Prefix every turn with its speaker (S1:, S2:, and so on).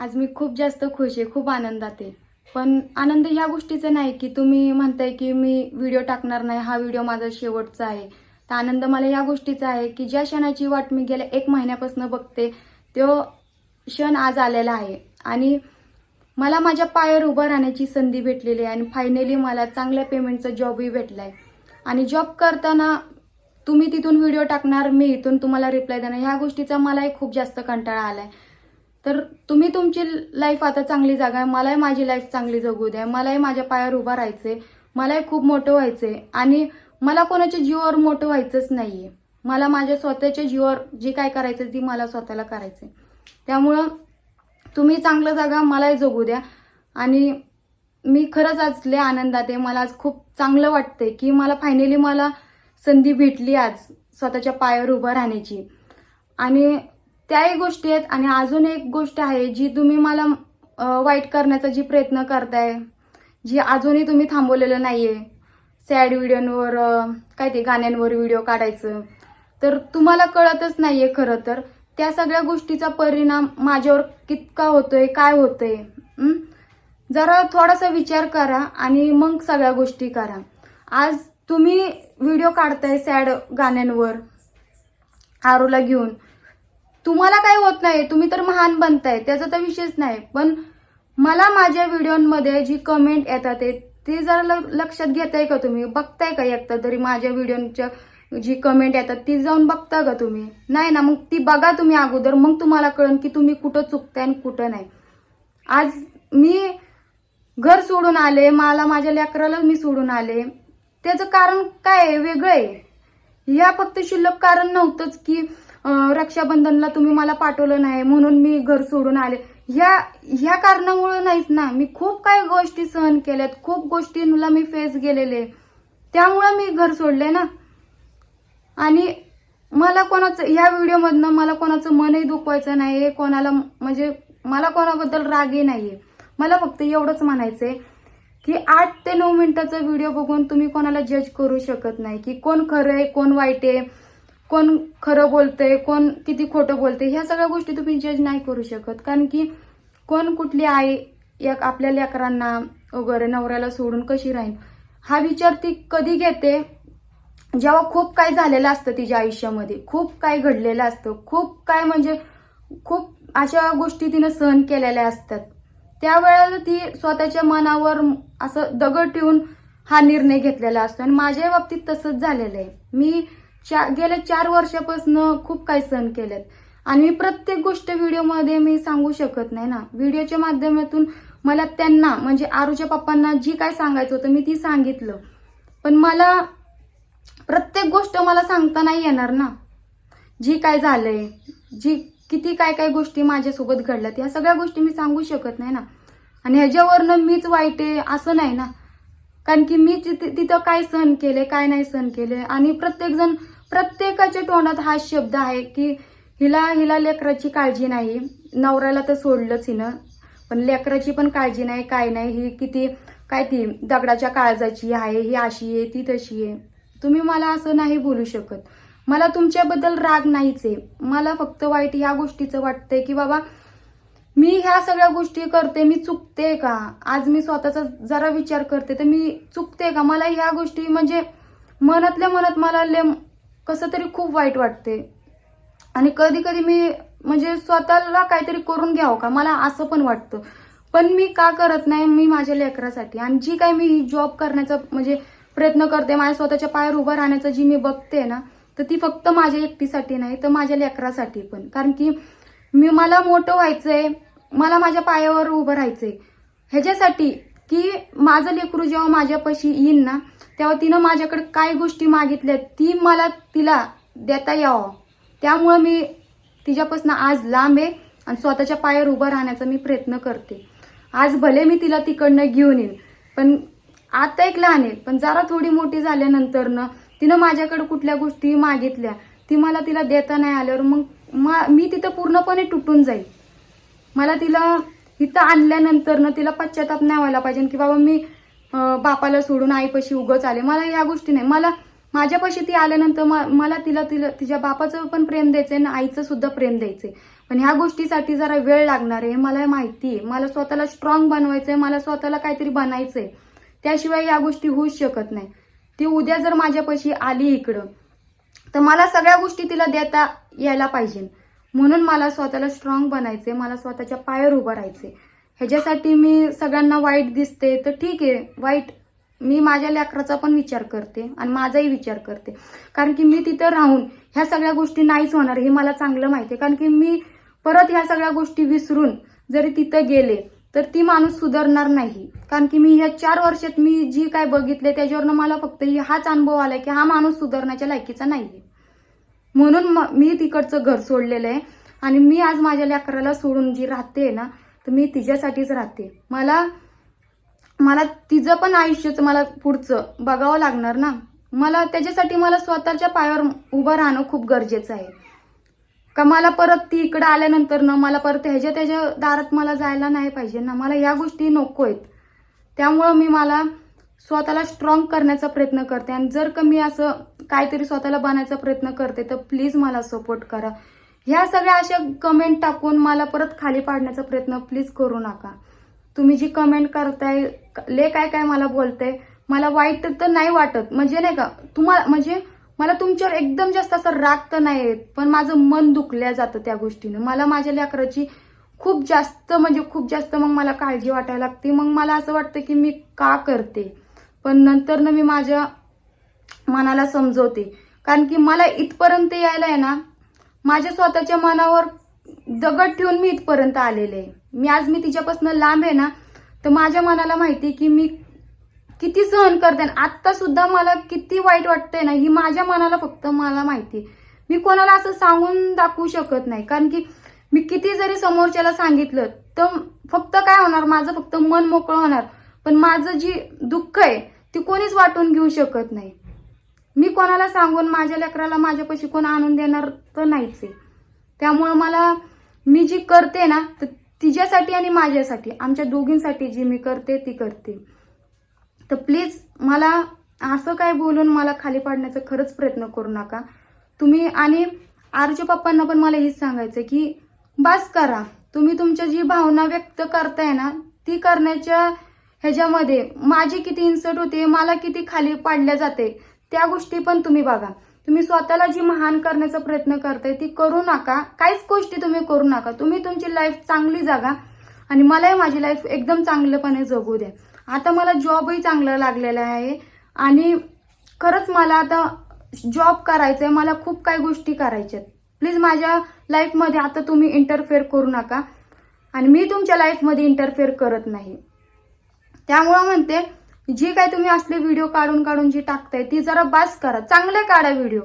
S1: आज मी खूप जास्त खुश आहे खूप आनंदात आहे. पण आनंद ह्या गोष्टीचा नाही की तुम्ही म्हणताय की मी व्हिडिओ टाकणार नाही हा व्हिडिओ माझा शेवटचा आहे. तर आनंद मला या गोष्टीचा आहे की ज्या क्षणाची वाट मी गेल्या एक महिन्यापासून बघते तो क्षण आज आलेला आहे. आणि मला माझ्या पायावर उभं राहण्याची संधी भेटलेली आहे आणि फायनली मला चांगल्या पेमेंटचा जॉबही भेटला आहे आणि जॉब करताना तुम्ही तिथून व्हिडिओ टाकणार मी इथून तुम्हाला रिप्लाय देणार ह्या गोष्टीचा मलाही खूप जास्त कंटाळा आलाय. तर तुम्ही तुमची लाईफ आता चांगली जागा आहे मलाही माझी लाईफ चांगली जगू द्या मलाही माझ्या पायावर उभा राहायचंय मलाही खूप मोठं व्हायचंय आणि मला कोणाच्या जीवावर मोठं व्हायचंच नाहीये. मला माझ्या स्वतःच्या जीवावर जे काय करायचं ती मला स्वतःला करायचंय. त्यामुळं तुम्ही चांगलं जागा मलाही जगू द्या आणि मी खरंच आज लय आनंदात आहे. मला आज खूप चांगलं वाटतंय की मला फायनली मला संधी भेटली आज स्वतःच्या पायावर उभं राहण्याची. आणि त्याही गोष्टी आहेत. आणि अजून एक गोष्ट आहे जी तुम्ही मला वाईट करण्याचा जी प्रयत्न करताय जी अजूनही तुम्ही थांबवलेलं नाही आहे सॅड व्हिडिओवर काय ते गाण्यांवर व्हिडिओ काढायचं तर तुम्हाला कळतच नाही आहे खरं तर त्या सगळ्या गोष्टीचा परिणाम माझ्यावर कितका होतोय काय होतोय जरा थोडासा विचार करा आणि मग सगळ्या गोष्टी करा. आज तुम्ही व्हिडिओ काढताय सॅड गाण्यांवर आरूला घेऊन. तुम्हाला काय होत नाही तुम्ही तर महान बनताय त्याचा तर विषयच नाही. पण मला माझ्या व्हिडिओमध्ये जी कमेंट येतात ते जरा ल- लक्षात घेताय का तुम्ही? बघताय का एकदा तरी माझ्या व्हिडिओच्या जी कमेंट येतात ती जाऊन बघता का तुम्ही? नाही ना मग ती बघा तुम्ही अगोदर मग तुम्हाला कळन की तुम्ही कुठं चुकताय आणि कुठं नाही. आज मी घर सोडून आले मला माझ्या लेकराला मी सोडून आले. त्याचं कारण काय आहे? वेगळं आहे. या फक्त शिल्लक कारण नव्हतंच की रक्षाबंधनला तुम्ही मला पाठवलं नाही म्हणून मी घर सोडून आले. ह्या ह्या कारणामुळं नाहीच ना मी खूप काही गोष्टी सहन केल्यात खूप गोष्टींना मी फेस गेलेले. त्यामुळं मी घर सोडले ना. आणि मला कोणाचं ह्या व्हिडिओमधनं मला कोणाचं मनही दुखवायचं नाही कोणाला म्हणजे मला कोणाबद्दल रागही नाहीये. मला फक्त एवढंच म्हणायचंय की आठ ते नऊ मिनिटाचा व्हिडिओ बघून तुम्ही कोणाला जज करू शकत नाही की कोण खरं आहे कोण वाईट आहे. कोण खरं बोलतंय कोण किती खोटं बोलतंय ह्या सगळ्या गोष्टी तुम्ही जज नाही करू शकत. कारण की कोण कुठली आई या आपल्या लेकरांना वगैरे नवऱ्याला सोडून कशी राहील? हा विचार ती कधी घेते? जेव्हा खूप काय झालेलं असतं तिच्या आयुष्यामध्ये खूप काय घडलेलं असतं खूप काय म्हणजे खूप अशा गोष्टी तिनं सहन केलेल्या असतात. त्यावेळेला ती स्वतःच्या मनावर असं दगड ठेवून हा निर्णय घेतलेला असतो. आणि माझ्या बाबतीत तसंच झालेलं आहे. मी चार गेल्या चार वर्षापासून खूप काही सहन केलेत. आणि मी प्रत्येक गोष्ट व्हिडिओमध्ये मी सांगू शकत नाही ना. व्हिडिओच्या माध्यमातून मला त्यांना म्हणजे आरूच्या पप्पांना जी काय सांगायचं होतं मी ती सांगितलं. पण मला प्रत्येक गोष्ट मला सांगता नाही येणार ना. जी काय झालंय जी किती काय काय गोष्टी माझ्यासोबत घडल्यात या सगळ्या गोष्टी मी सांगू शकत नाही ना. आणि ह्याच्यावरनं मीच वाईट आहे असं नाही ना. कारण की मी तिथं काय सहन केले काय नाही सहन केले. आणि प्रत्येकजण प्रत्येकाच्या तोंडात हा शब्द आहे की हिला हिला लेकराची काळजी नाही. नवऱ्याला तर सोडलंच हिनं. पण लेकराची पण काळजी नाही काय नाही. ही किती काय ती दगडाच्या काळजाची आहे ही अशी आहे ती तशी आहे. तुम्ही मला असं नाही बोलू शकत. मला तुमच्याबद्दल राग नाहीच आहे. मला फक्त वाईट ह्या गोष्टीचं वाटतंय की बाबा मी ह्या सगळ्या गोष्टी करते मी चुकते का? आज मी स्वतःचा जरा विचार करते तर मी चुकते का? मला ह्या गोष्टी म्हणजे मनातल्या मनात मला ले कसं तरी खूप वाईट वाटते. आणि कधी कधी मी म्हणजे स्वतःला काहीतरी करून घ्यावं का? मला असं पण वाटतं. पण मी का करत नाही? मी माझ्या लेकरासाठी. आणि जी काय मी ही जॉब करण्याचा म्हणजे प्रयत्न करते माझ्या स्वतःच्या पायावर उभं राहण्याचं जी मी बघते ना तर ती फक्त माझ्या एकटीसाठी नाही तर माझ्या लेकरासाठी पण. कारण की मी मला मोठं व्हायचंय मला माझ्या पायावर उभं राहायचंय. ह्याच्यासाठी की माझं लेकरू जेव्हा माझ्यापाशी येईन ना तेव्हा तिनं माझ्याकडे काय गोष्टी मागितल्या ती मला तिला देता यावं. त्यामुळं मी तिच्यापासून आज लांब आहे आणि स्वतःच्या पायावर उभं राहण्याचा मी प्रयत्न करते. आज भले मी तिला तिकडनं घेऊन येईन पण आता एक लहान आहे पण जरा थोडी मोठी झाल्यानंतर ना तिनं माझ्याकडे कुठल्या गोष्टी मागितल्या ती मला तिला देता नाही आल्यावर मग मा- मी तिथं पूर्णपणे तुटून जाईल मला तिला इथं आणल्यानंतर ना तिला पश्चाताप नाही व्हायला पाहिजे की बाबा मी बापाला सोडून आईपाशी उगच आले. मला या गोष्टी नाही. मला माझ्यापाशी ती आल्यानंतर म- मला तिला तिला तिच्या बापाचं पण प्रेम द्यायचंय आणि आईचं सुद्धा प्रेम द्यायचंय. पण ह्या गोष्टीसाठी जरा वेळ लागणार आहे. मला माहिती आहे. मला स्वतःला स्ट्रॉंग बनवायचंय. मला स्वतःला काहीतरी बनायचंय. त्याशिवाय या गोष्टी होऊच शकत नाही. ती उद्या जर माझ्यापाशी आली इकडं तर मला सगळ्या गोष्टी तिला देता यायला पाहिजे. म्हणून मला स्वतःला स्ट्रॉंग आहे मला स्वतःच्या पायावर उभं राहायचे ह्याच्यासाठी मी सगळ्यांना वाईट दिसते तर ठीक आहे. वाईट मी माझ्या लेकराचा पण विचार करते आणि माझाही विचार करते. कारण की मी तिथं राहून ह्या सगळ्या गोष्टी नाहीच होणार हे मला चांगलं माहिती आहे. कारण की मी परत ह्या सगळ्या गोष्टी विसरून जरी तिथं गेले तर ती माणूस सुधारणार नाही. कारण की मी ह्या चार वर्षात मी जी काय बघितले त्याच्यावरनं मला फक्त ही- हाच अनुभव आलाय की हा माणूस सुधारण्याच्या लायकीचा नाहीये. म्हणून मी तिकडचं घर सोडलेलं आहे आणि मी आज माझ्या लेकराला सोडून जी राहते ना तर मी तिच्यासाठीच राहते. मला मला तिचं पण आयुष्याचं मला पुढचं बघावं लागणार ना. मला त्याच्यासाठी मला स्वतःच्या पायावर उभं राहणं खूप गरजेचं आहे. का मला परत ती इकडं आल्यानंतर ना मला परत ह्याच्या त्याच्या दारात मला जायला नाही पाहिजे ना. मला ह्या गोष्टी नको आहेत त्यामुळं मी मला स्वतःला स्ट्रॉंग करण्याचा प्रयत्न करते. आणि जर का मी असं काहीतरी स्वतःला बनायचा प्रयत्न करते तर प्लीज मला सपोर्ट करा. ह्या सगळ्या अशा कमेंट टाकून मला परत खाली पाडण्याचा प्रयत्न प्लीज करू नका. तुम्ही जी कमेंट करताय ले काय काय मला बोलताय मला वाईट तर नाही वाटत. म्हणजे नाही का तुम्हाला म्हणजे मला तुमच्यावर एकदम जास्त असं राग तर नाही येत पण माझं मन दुखल्या जातं त्या गोष्टीनं. मला माझ्या लेकराची खूप जास्त म्हणजे खूप जास्त मग मला काळजी वाटायला लागते. मग मला असं वाटतं की मी का करते? पण नंतर ना मी माझ्या मनाला समजवते. कारण की मला इथपर्यंत यायला आहे ना माझ्या स्वतःच्या मनावर दगड ठेवून मी इथपर्यंत आलेले आहे. मी आज मी तिच्यापासून लांब आहे ना तर माझ्या मनाला माहिती आहे की मी किती सहन करते आणि आत्ता सुद्धा मला किती वाईट वाटतंय ना ही माझ्या मनाला फक्त मला माहिती आहे. मी कोणाला असं सांगून दाखवू शकत नाही कारण की मी किती जरी समोरच्याला सांगितलं तर फक्त काय होणार माझं फक्त मन मोकळं होणार. पण माझं जी दुःख आहे ती कोणीच वाटून घेऊ शकत नाही. मी कोणाला सांगून माझ्या लेकराला माझ्यापाशी कोण आणून देणार तर नाहीच आहे. त्यामुळं मला मी जी करते ना तर तिच्यासाठी आणि माझ्यासाठी आमच्या दोघींसाठी जी मी करते ती करते. तर प्लीज मला असं काय बोलून मला खाली पाडण्याचा खरंच प्रयत्न करू नका. तुम्ही आणि आरच्या पप्पांना पण मला हेच सांगायचं की बस करा. तुम्ही तुमच्या जी भावना व्यक्त करताय ना ती करण्याच्या ह्याच्यामध्ये माझी किती इन्सर्ट होते मला किती खाली पाडल्या जाते. त्या गोष्टी पण तुम्ही बघा. तुम्ही स्वतःला जी महान करण्याचा प्रयत्न करताय ती करू नका. काहीच गोष्टी तुम्ही करू नका. तुम्ही तुमची लाईफ चांगली जागा. आणि मलाही माझी लाईफ एकदम चांगलंपणे जगू द्या. आता मला जॉबही चांगला लागलेला आहे. आणि खरंच मला आता जॉब करायचा आहे मला खूप काही गोष्टी करायच्यात. प्लीज माझ्या लाईफमध्ये आता तुम्ही इंटरफेअर करू नका. आणि मी तुमच्या लाईफमध्ये इंटरफेअर करत नाही. त्यामुळं म्हणते जी काय तुम्ही असले व्हिडिओ काढून काढून जी टाकताय ती जरा बास करा. चांगले काढा व्हिडिओ